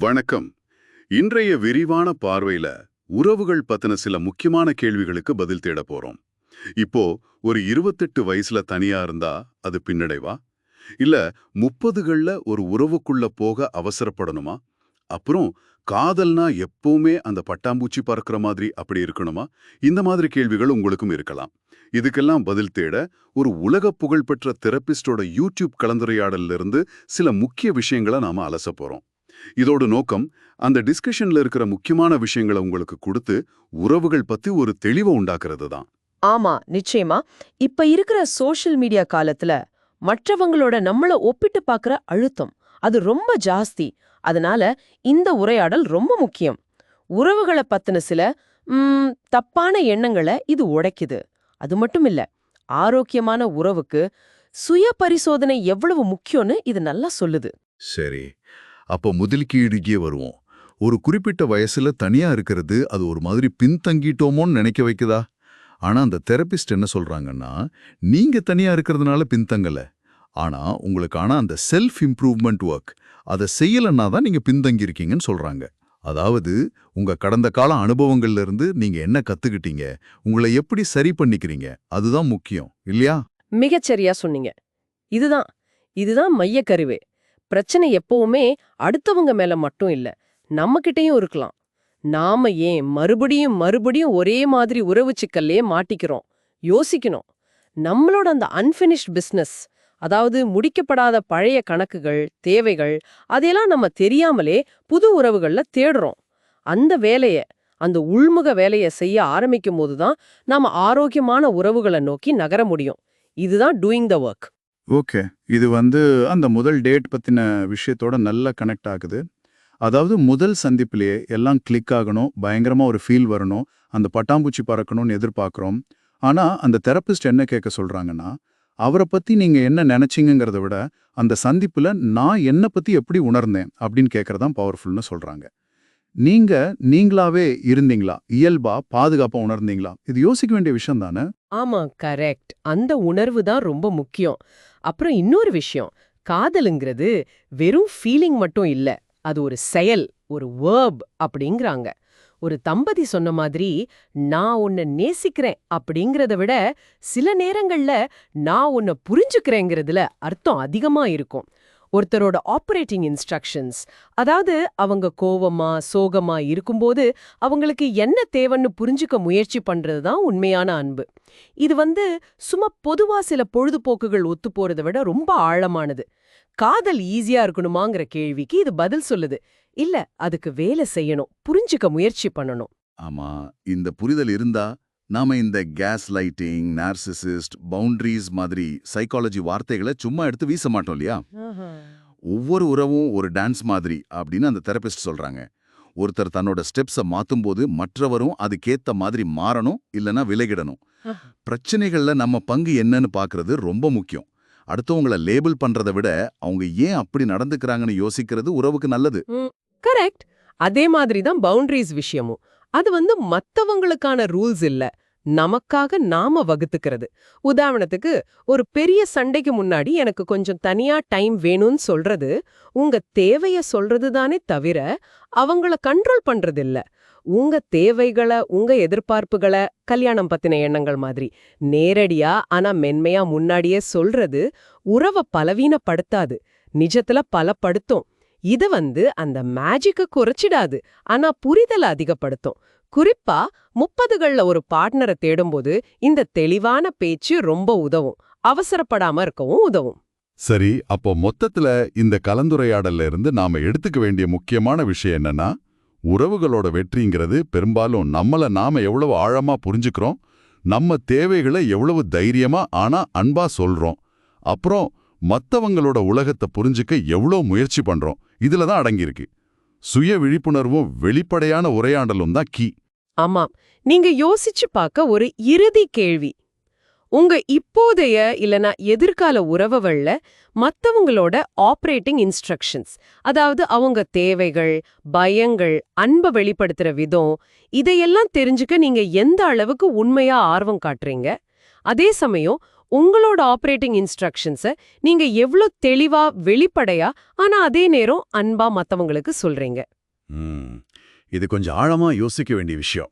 வணக்கம். இன்றைய விரிவான பார்வையில உறவுகள் பத்தின சில முக்கியமான கேள்விகளுக்கு பதில் தேட போறோம். இப்போ ஒரு இருபத்தெட்டு வயசுல தனியா இருந்தா அது பின்னடைவா? இல்ல முப்பதுகள்ல ஒரு உறவுக்குள்ள போக அவசரப்படணுமா? அப்புறம் காதல்னா எப்பவுமே அந்த பட்டாம்பூச்சி பறக்கிற மாதிரி அப்படி இருக்கணுமா? இந்த மாதிரி கேள்விகள் உங்களுக்கும் இருக்கலாம். இதுக்கெல்லாம் பதில் தேட ஒரு உலக புகழ்பெற்ற தெரபிஸ்டோட யூடியூப் கலந்துரையாடல்ல இருந்து சில முக்கிய விஷயங்களை நாம அலச போறோம். இதோட நோக்கம் அந்த டிஸ்கஷன்ல இருக்கிற முக்கியமான விஷயங்களை உங்களுக்கு கொடுத்து உறவுகள் பத்தி ஒரு தெளிவை உண்டாக்குறது தான். ஆமா நிச்சயமா. இப்ப இருக்கிற சோஷியல் மீடியா காலத்துல மற்றவங்களோட நம்மள ஒப்பிட்டு பார்க்கற அழுத்தம் அது ரொம்ப ஜாஸ்தி. அதனால இந்த உரையாடல் ரொம்ப முக்கியம். உறவுகளை பத்தின சில தப்பான எண்ணங்களை இது உடைக்குது. அது மட்டும் இல்ல ஆரோக்கியமான உறவுக்கு சுய பரிசோதனை எவ்வளவு முக்கியம்னு இது நல்லா சொல்லுது. சரி. அப்போ முதல்கீடுக்கே வருவோம். ஒரு குறிப்பிட்ட வயசுல தனியா இருக்கிறது அது ஒரு மாதிரி பின்தங்கிட்டோமோன்னு நினைக்க வைக்குதா? ஆனா அந்த தெரபிஸ்ட் என்ன சொல்றாங்கன்னா நீங்க தனியா இருக்கிறதுனால பின்தங்கல. ஆனா உங்களுக்கான அந்த செல்ஃப் இம்ப்ரூவ்மெண்ட் ஒர்க் அதை செய்யலன்னா தான் நீங்க பின்தங்கி இருக்கீங்கன்னு சொல்றாங்க. அதாவது உங்க கடந்த கால அனுபவங்கள்ல இருந்து நீங்க என்ன கத்துக்கிட்டீங்க உங்களை எப்படி சரி பண்ணிக்கிறீங்க அதுதான் முக்கியம் இல்லையா? மிகச்சரியா சொன்னீங்க. இதுதான் இதுதான் மையக்கருவே. பிரச்சனை எப்பவுமே அடுத்தவங்க மேல மட்டும் இல்ல. நம்மகிட்டயும் இருக்கலாம். நாம ஏன் மறுபடியும் மறுபடியும் ஒரே மாதிரி உறவு சிக்கல்லையே மாட்டிக்கிறோம்? யோசிக்கணும். நம்மளோட அந்த அன்பினிஷ்ட் பிசினஸ் அதாவது முடிக்கப்படாத பழைய கணக்குகள் தேவைகள் அதையெல்லாம் நம்ம தெரியாமலே புது உறவுகள்ல தேடுறோம். அந்த வேலைய அந்த உள்முக வேலைய செய்ய ஆரம்பிக்கும் போதுதான் நாம ஆரோக்கியமான உறவுகளை நோக்கி நகர முடியும். இதுதான் டூயிங் த ஒர்க் ஓகே இது வந்து அந்த முதல் டேட் பத்தின விஷயத்தோட நல்லா கனெக்ட் ஆகுது. அதாவது முதல் சந்திப்பிலேயே எல்லாம் கிளிக் ஆகணும் பயங்கரமா ஒரு ஃபீல் வரணும் அந்த பட்டாம்பூச்சி பறக்கணும்னு எதிர்பார்க்குறோம். ஆனா அந்த தெரபிஸ்ட் என்ன கேட்க சொல்றாங்கன்னா அவரை பத்தி நீங்க என்ன நினச்சிங்கிறத விட அந்த சந்திப்புல நான் என்ன பத்தி எப்படி உணர்ந்தேன் அப்படின்னு கேட்கறதான் பவர்ஃபுல்னு சொல்றாங்க. நீங்க நீங்களாவே இருந்தீங்களா? இயல்பா பாதுகாப்பா உணர்ந்தீங்களா? இது யோசிக்க வேண்டிய விஷயம் தானே? ஆமா கரெக்ட். அந்த உணர்வு தான் ரொம்ப முக்கியம். அப்புறம் இன்னொரு விஷயம். காதலுங்கிறது வெறும் ஃபீலிங் மட்டும் இல்ல. அது ஒரு செயல் ஒரு வேர்ப் அப்படிங்கிறாங்க. ஒரு தம்பதி சொன்ன மாதிரி நான் உன்னை நேசிக்கிறேன் அப்படிங்கறத விட சில நேரங்கள்ல நான் உன்னை புரிஞ்சுக்கிறேங்கிறதுல அர்த்தம் அதிகமா இருக்கும். ஒருத்தரோட ஆப்ரேட்டிங் இன்ஸ்ட்ரக்ஷன்ஸ் அதாவது அவங்க கோவமா சோகமா இருக்கும்போது அவங்களுக்கு என்ன தேவைன்னு புரிஞ்சுக்க முயற்சி பண்றது தான் உண்மையான அன்பு. இது வந்து சும்மா பொதுவா சில பொழுதுபோக்குகள் ஒத்து போறதை விட ரொம்ப ஆழமானது. காதல் ஈஸியா இருக்கணுமாங்கிற கேள்விக்கு இது பதில் சொல்லுது. இல்ல அதுக்கு வேலை செய்யணும் புரிஞ்சுக்க முயற்சி பண்ணணும். ஆமா இந்த புரிதல் இருந்தா நாம இந்த கேஸ் லைட்டிங் நார்சிசிஸ்ட் பவுண்டரிஸ் மாதிரி சைக்காலஜி வார்த்தைகளை சும்மா எடுத்து வீச மாட்டோம் இல்லையா? ஒவ்வொரு உறவும் ஒரு டான்ஸ் மாதிரி அப்படின்னு அந்த தெரபிஸ்ட் சொல்றாங்க. ஒருத்தர் தன்னோட ஸ்டெப்ஸை மாத்தும்போது மற்றவரும் அதுக்கேத்த மாதிரி மாறணும் இல்லனா விலகிடணும். பிரச்சனைகள்ல நம்ம பங்கு என்னன்னு பார்க்கிறது ரொம்ப முக்கியம். அடுத்தவங்கள லேபிள் பண்றதை விட அவங்க ஏன் அப்படி நடந்துக்கிறாங்கன்னு யோசிக்கிறது உறவுக்கு நல்லது. கரெக்ட் அதே மாதிரி தான் பவுண்டரிஸ் விஷயமும். அது வந்து மத்தவங்களுக்கான ரூல்ஸ் இல்ல. நமக்காக நாம வகுத்துக்கிறது. உதாரணத்துக்கு ஒரு பெரிய சண்டைக்கு முன்னாடி எனக்கு கொஞ்சம் தனியா டைம் வேணும்னு சொல்றது உங்க தேவைய சொல்றது தானே தவிர அவங்கள கண்ட்ரோல் பண்றது இல்ல. உங்க தேவைகளை உங்க எதிர்பார்ப்புகளை கல்யாணம் பத்தின எண்ணங்கள் மாதிரி. நேரடியா ஆனா மென்மையா முன்னாடியே சொல்றது உறவ பலவீனப்படுத்தாது. நிஜத்துல பலப்படுத்தும். இது வந்து அந்த மேஜிக்க குறைச்சிடாது. ஆனா புரிதல அதிகப்படுத்தும். குறிப்பா முப்பதுகள்ல ஒரு பார்ட்னரை தேடும்போது இந்த தெளிவான பேச்சு ரொம்ப உதவும். அவசரப்படாம இருக்கவும் உதவும். சரி அப்போ மொத்தத்துல இந்த கலந்துரையாடல்ல இருந்து நாம எடுத்துக்க வேண்டிய முக்கியமான விஷயம் என்னன்னா உறவுகளோட வெற்றிங்கிறது பெரும்பாலும் நம்மள நாம எவ்வளவு ஆழமா புரிஞ்சுக்கிறோம் நம்ம தேவைகளை எவ்வளவு தைரியமா ஆனா அன்பா சொல்றோம். அப்புறம் மத்தவங்களோட உலகத்தை புரிஞ்சுக்க எவ்வளோ முயற்சி பண்றோம். இதுல தான் அடங்கியிருக்கு. சுய விழிப்புணர்வும் வெளிப்படையான உரையாடலும் தான் கீ. ஆமாம். நீங்க யோசிச்சு பார்க்க ஒரு இறுதி கேள்வி. உங்க இப்போதைய இல்லனா எதிர்கால உறவுகள்ல மத்தவங்களோட ஆப்ரேட்டிங் இன்ஸ்ட்ரக்ஷன்ஸ் அதாவது அவங்க தேவைகள் பயங்கள் அன்பை வெளிப்படுத்துற விதம் இதையெல்லாம் தெரிஞ்சுக்க நீங்க எந்த அளவுக்கு உண்மையா ஆர்வம் காட்டுறீங்க? அதே சமயம் உங்களோட ஆபரேட்டிங் இன்ஸ்ட்ரக்ஷன்ஸ நீங்க எவ்ளோ தெளிவா வெளிப்படையா ஆனா அதே நேரம் அன்பா மத்தவங்களுக்கு சொல்றீங்க. ம், இது கொஞ்சம் ஆழமா யோசிக்க வேண்டிய விஷயம்.